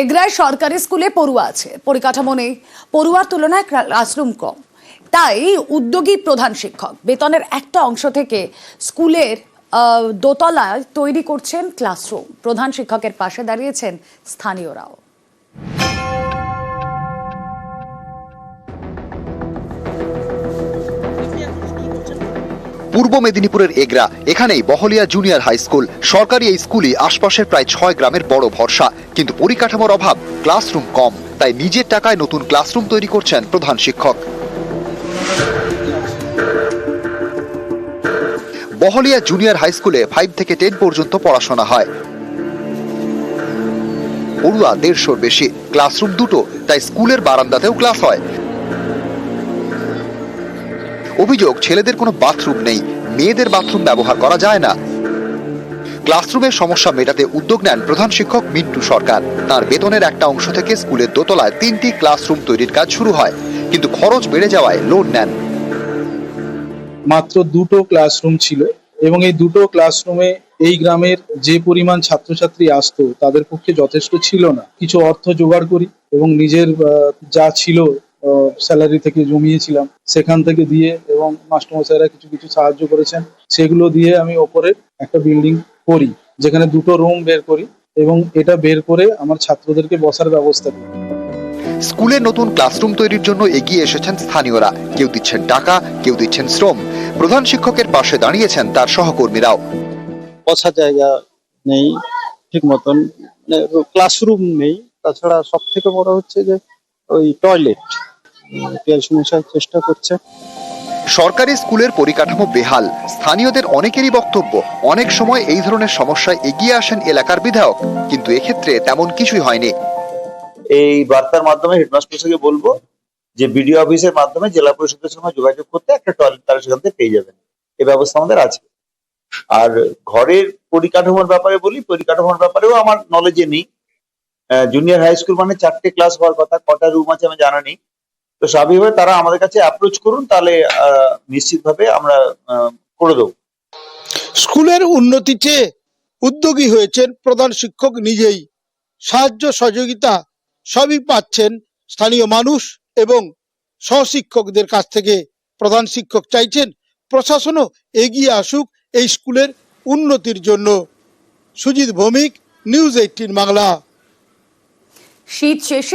এগরায় সরকারি স্কুলে পড়ুয়া আছে। পরিকাঠামো নেই। পড়ুয়ার তুলনায় ক্লাসরুম কম। তাই উদ্যোগী প্রধান শিক্ষক বেতনের একটা অংশ থেকে স্কুলের দোতলায় তৈরি করছেন ক্লাসরুম। প্রধান শিক্ষকের পাশে দাঁড়িয়েছেন স্থানীয়রাও। পূর্ব মেদিনীপুরের এগরা। এখানেই বহলিয়া জুনিয়র হাই স্কুল। সরকারি এই স্কুলই আশপাশের প্রায় ছয় গ্রামের বড় ভরসা। কিন্তু পরিকাঠামোর অভাব, ক্লাসরুম কম, তাই নিজের টাকায় নতুন ক্লাসরুম তৈরি করছেন প্রধান শিক্ষক। বহলিয়া জুনিয়র হাই স্কুলে ফাইভ থেকে টেন পর্যন্ত পড়াশোনা হয়। পড়ুয়া দেড়শোর বেশি। ক্লাসরুম দুটো, তাই স্কুলের বারান্দাতেও ক্লাস হয়। অভিযোগ, ছেলেদের কোনো বাথরুম নেই, মেয়েদের বাথরুম ব্যবহার করা যায় না। ক্লাসরুমের সমস্যা মেটাতে উদ্যোগ নেন প্রধান শিক্ষক মিন্টু সরকার। তার বেতনের একটা অংশ থেকে স্কুলের দোতলায় তিনটি ক্লাসরুম তৈরির কাজ শুরু হয়, কিন্তু খরচ বেড়ে যাওয়ায় লোন নেন। মাত্র দুটো ক্লাসরুম ছিল এবং এই দুটো ক্লাসরুমে এই গ্রামের যে পরিমাণ ছাত্রছাত্রী আসতো, তাদের পক্ষে যথেষ্ট ছিল না। কিছু অর্থ জোগাড় করি এবং নিজের যা ছিল স্যালারি থেকে জমিয়েছিলাম সেখান থেকে দিয়ে এবং মাস্টারমশাইরা কিছু কিছু সাহায্য করেছেন সেগুলো দিয়ে আমি ওপরে একটা বিল্ডিং করি যেখানে দুটো রুম বের করি এবং এটা বের করে আমার ছাত্রদেরকে বসার ব্যবস্থা করি। স্কুলে নতুন ক্লাসরুম তৈরির জন্য এগিয়ে এসেছেন স্থানীয়রা। কেউ দিচ্ছেন টাকা কেউ দিচ্ছেন শ্রম। প্রধান শিক্ষকের পাশে দাঁড়িয়েছেন তার সহকর্মীরাও। বসার জায়গা নেই ঠিক মতন ক্লাসরুম নেই। তাছাড়া সব থেকে বড় হচ্ছে যে ওই টয়লেট সমস্যার চেষ্টা করছে। সরকারি স্কুলের পরিকাঠামো বেহাল। স্থানীয়দের অনেকেরই বক্তব্য অনেক সময় এই ধরনের সমস্যায় এগিয়ে আসেন এলাকার বিধায়ক কিন্তু এক্ষেত্রে তেমন কিছুই হয়নি। এই বার্তার মাধ্যমে হেডমাস্টারকে বলব যে বিডিও অফিসের মাধ্যমে জেলা পরিষদের সঙ্গে যোগাযোগ করতে একটা টয়লেট তারা সেখান থেকে পেয়ে যাবেন। এই ব্যবস্থা আমাদের আছে। আর ঘরের পরিকাঠামোর ব্যাপারে বলি পরিকাঠামোর ব্যাপারেও আমার নলেজে নেই। জুনিয়র হাই স্কুল মানে চারটে ক্লাস হওয়ার কথা কটা রুম আছে আমি জানা নেই। তো স্বাভাবিকভাবে তারা আমাদের কাছে অ্যাপ্রোচ করুন তাহলে নিশ্চিতভাবে আমরা করে দেবো। স্কুলের উন্নতি চেয়ে উদ্যোগী হয়েছেন প্রধান শিক্ষক নিজেই। সাহায্য সহযোগিতা সবই পাচ্ছেন স্থানীয় মানুষ এবং সহশিক্ষকদের কাছ থেকে। প্রধান শিক্ষক চাইছেন প্রশাসনও এগিয়ে আসুক এই স্কুলের উন্নতির জন্য। Sujit Bhowmik news eighteen Bangla. শীত শেষে